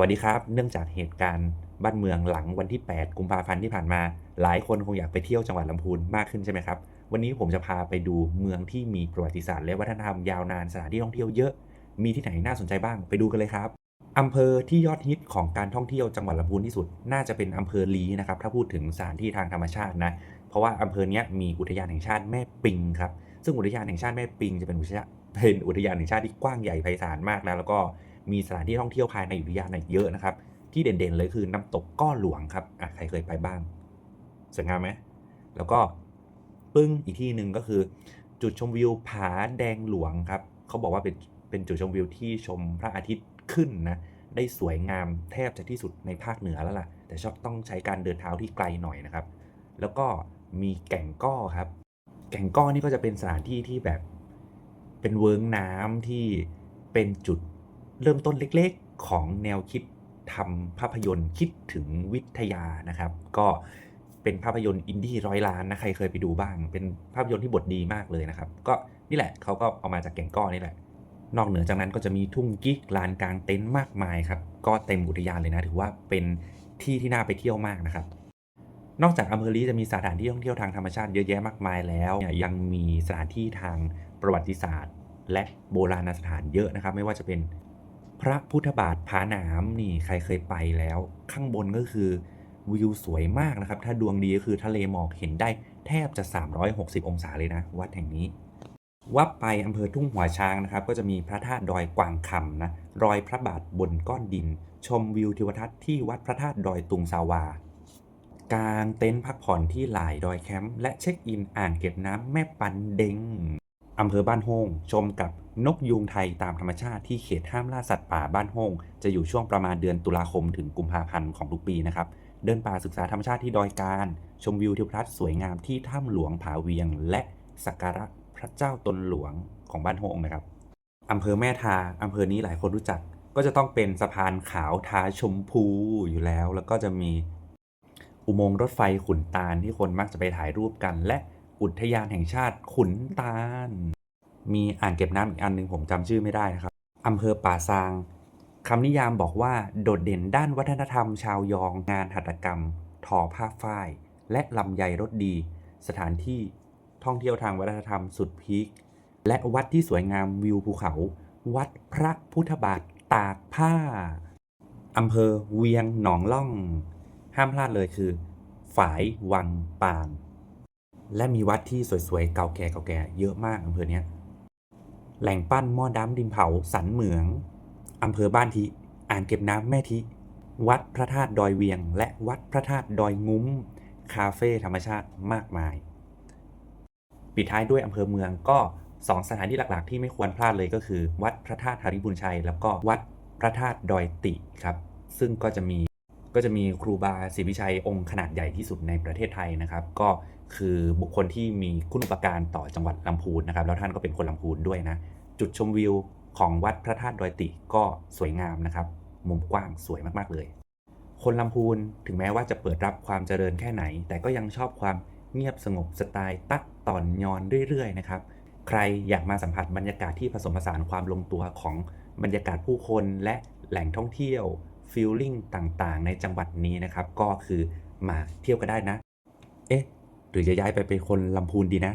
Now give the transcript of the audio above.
วัสดีครับ เนื่องจากเหตุการณ์บ้านเมืองหลังวันที่ 8 กุมภาพันธ์ที่ผ่านมา หลายคนคงอยากไปเที่ยวจังหวัดลำพูนมากขึ้นใช่ไหมครับ วันนี้ผมจะพาไปดูเมืองที่มีประวัติศาสตร์และวัฒนธรรมยาวนานสถานที่ท่องเที่ยวเยอะ มีที่ไหนน่าสนใจบ้างไปดูกันเลยครับอำเภอที่ยอดฮิตของการท่องเที่ยวจังหวัดลำพูนที่สุด น่าจะเป็นอำเภอลีนะครับ ถ้าพูดถึงสถานที่ทางธรรมชาตินะ เพราะว่าอำเภอเนี้ยมีอุทยานแห่งชาติแม่ปิงครับ ซึ่งอุทยานแห่งชาติแม่ปิงจะเป็นอุทยานเป็นอุทยานแห่งชาติที่กว้างใหญ่ไพศาลมากนะ แล้วก็ มีสถานที่ท่องเที่ยวภายในอุทยานเยเยอะนะครับ ที่เด่นๆเลยคือน้ำตกก้อหลวงครับอะใครเคยไปบ้างสวยงามไหมแล้วก็ปึ้งอีกที่หนึ่งก็คือ จุดชมวิวผาแดงหลวงครับเขาบอกว่าเป็นเป็นจุดชมวิวที่ชมพระอาทิตย์ขึ้นนะได้สวยงามแทบจะที่สุดในภาคเหนือแล้วล่ะ แต่ชอบต้องใช้การเดินเท้าที่ไกลหน่อยนะครับ แล้วก็มีแก่งก้อครับ แก่งก้อนี่ก็จะเป็นสถานที่ที่แบบเป็นเวิร์งน้ำที่เป็นจุด เริ่มต้นเล็กๆของแนวคิดทำภาพยนตร์คิดถึงวิทยานะครับ ก็เป็นภาพยนตร์อินดี้ร้อยล้านนะใครเคยไปดูบ้าง เป็นภาพยนตร์ที่บทดีมากเลยนะครับ ก็นี่แหละเขาก็เอามาจากแก่งก้อนี่แหละ นอกเหนือจากนั้นก็จะมีทุ่งกิ๊กลานกลางเต็นท์มากมายครับ ก็เต็มอุทยานเลยนะถือว่าเป็นที่ที่น่าไปเที่ยวมากนะครับ นอกจากอำเภอลีจะมีสถานที่ท่องเที่ยวทางธรรมชาติเยอะแยะมากมายแล้วยังมีสถานที่ทางประวัติศาสตร์ และโบราณสถานเยอะนะครับ ไม่ว่าจะเป็น พระพุทธบาทผาหนามนี่ใครเคยไปแล้ว ข้างบนก็คือวิวสวยมากนะครับ ถ้าดวงดีก็คือทะเลหมอกเห็นได้แทบจะ 360 องศาเลยนะ วัดแห่งนี้ วัดไปอำเภอทุ่งหัวช้างนะครับ ก็จะมีพระธาตุดอยกวางคำนะรอยพระบาทบนก้อนดิน ชมวิวทิวทัศน์ที่วัดพระธาตุดอยตุงสาวากางเต็นท์พักผ่อนที่หลายดอยแคมป์และเช็คอินอ่างเก็บน้ำแม่ปันเด้ง อำเภอบ้านโฮงชมกับนกยูงไทยตามธรรมชาติที่เขตห้ามล่าสัตว์ป่าบ้านโฮงจะอยู่ช่วงประมาณเดือนตุลาคมถึงกุมภาพันธ์ของทุกปีนะครับ เดินป่าศึกษาธรรมชาติที่ดอยการ ชมวิวทิวทัศน์สวยงามที่ถ้ำหลวงผาเวียง และสักการะพระเจ้าตนหลวงของบ้านโฮงนะครับอำเภอแม่ทาอำเภอนี้หลายคนรู้จัก ก็จะต้องเป็นสะพานขาวทาชมพูอยู่แล้ว แล้วก็จะมีอุโมงค์รถไฟขุนตาลที่คนมักจะไปถ่ายรูปกันและ อุทยานแห่งชาติขุนตาล มีอ่างเก็บน้ำอีกอันหนึ่งผมจำชื่อไม่ได้นะครับอำเภอป่าซางคำนิยามบอกว่าโดดเด่นด้านวัฒนธรรมชาวยองงานหัตถกรรม ทอผ้าฝ้าย และลำไยรสดี สถานที่ท่องเที่ยวทางวัฒนธรรมสุดพีคและวัดที่สวยงามวิวภูเขา วัดพระพุทธบาทตากผ้าอำเภอเวียงหนองล่อง ห้ามพลาดเลยคือ ฝายวังปาง และมีวัดที่สวยๆ เก่าแก่เก่าแก่เยอะมากอำเภอเนี้ยแหล่งปั้นหม้อดำดินเผาสันเหมืองอำเภอบ้านทิอ่างเก็บน้ำแม่ทิ วัดพระธาตุดอยเวียง และวัดพระธาตุดอยงุ้ม คาเฟ่ธรรมชาติมากมาย ปิดท้ายด้วยอำเภอเมืองก็สองสถานที่หลักๆ ที่ไม่ควรพลาดเลยก็คือ วัดพระธาตุหาริบุญชัย แล้วก็วัดพระธาตุดอยติครับ ซึ่งก็จะมี ก็จะมีครูบาศรีวิชัยองค์ขนาดใหญ่ที่สุดในประเทศไทยนะครับ ก็คือบุคคลที่มีคุณอุปการต่อจังหวัดลำพูนนะครับ แล้วท่านก็เป็นคนลำพูนด้วยนะ จุดชมวิวของวัดพระธาตุดอยติก็สวยงามนะครับ มุมกว้างสวยมากๆเลย คนลำพูนถึงแม้ว่าจะเปิดรับความเจริญแค่ไหน แต่ก็ยังชอบความเงียบสงบสไตล์ตักตอนยอนเรื่อยๆนะครับ ใครอยากมาสัมผัสบรรยากาศที่ผสมผสานความลงตัวของบรรยากาศผู้คนและแหล่งท่องเที่ยว ฟิลลิ่งต่างๆ ในจังหวัดนี้นะครับ ก็คือมาเที่ยวก็ได้นะ เอ๊ะ หรือจะย้ายไปเป็นคนลำพูนดีนะ